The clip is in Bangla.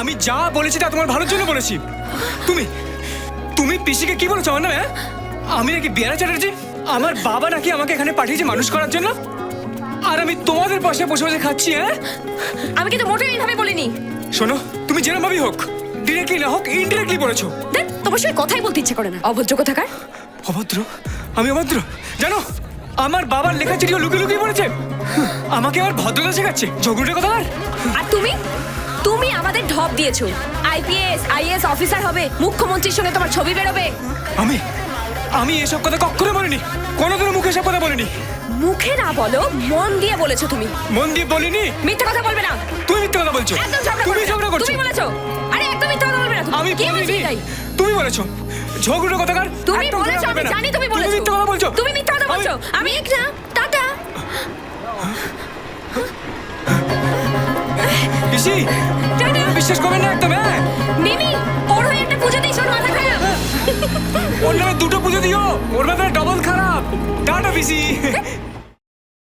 আমি যা বলেছি তা তোমার ভালোর জন্য বলেছি। তুমি তুমি পিসিকে কি বলেছ আমার নামে হ্যাঁ? আমি নাকি বিয়ারা চ্যাটার্জি? আমার বাবা নাকি আমাকে এখানে পাঠিয়েছে মানুষ করার জন্য? আর আমি তোমাদের পাশে বসে বসে খাচ্ছি হ্যাঁ? আমি কিন্তু মোটেও এইভাবে বলিনি। শোনো তুমি যেরকম ভাবেই হোক ডিরেক্টলি না হোক ইনডিরেক্টলি বলেছ। দেখ তোমার সঙ্গে কথাই বলতে ইচ্ছে করে না। অভদ্র কোথাকার? অভদ্র? আমি অভদ্র? জানো আমার বাবার লেখা চিঠিও লুকিয়ে লুকিয়ে পড়েছে। আমাকে আমার ভদ্রতা শেখাচ্ছে। ঝগড়ুটে কথা আর তুমি? আমাদের ঢপ দিয়েছ। আইপিএস আইএস অফিসার হবে মুখ্যমন্ত্রীর সঙ্গে তোমার ছবি বেরোবে। আমি আমি এসব কথা কখনো বলিনি কোনোদিনও মুখে এসব কথা বলিনি। মুখে না বলো মন দিয়ে বলেছ তুমি। মন দিয়ে বলিনি? মিথ্যে কথা বলবে না। তুমি মিথ্যে কথা বলছো। একদম ঝগড়া তুমি ঝগড়া করছ। তুমি বলেছ। আরে একদম মিথ্যে কথা বলবে না তুমি। আমি কে বলছে এটাই? তুমি বলেছ। ঝগড়ুটে কথা কার তুমি বলেছ আমি জানি তুমি বলেছ। তুমি মিথ্যে কথা বলছো। তুমি মিথ্যে কথা বলছো। আমি একটা টাটা। পিসি। টাটা। বিশ্বাস করবেন না একদম হ্যাঁ? মিমি ওর হয়ে একটা পুজো দিয়েছ ওর মাথা খারাপ। ওর নামে দুটো পুজো দিও ওর মাথায় ডবল খারাপ। টাটা পিসি।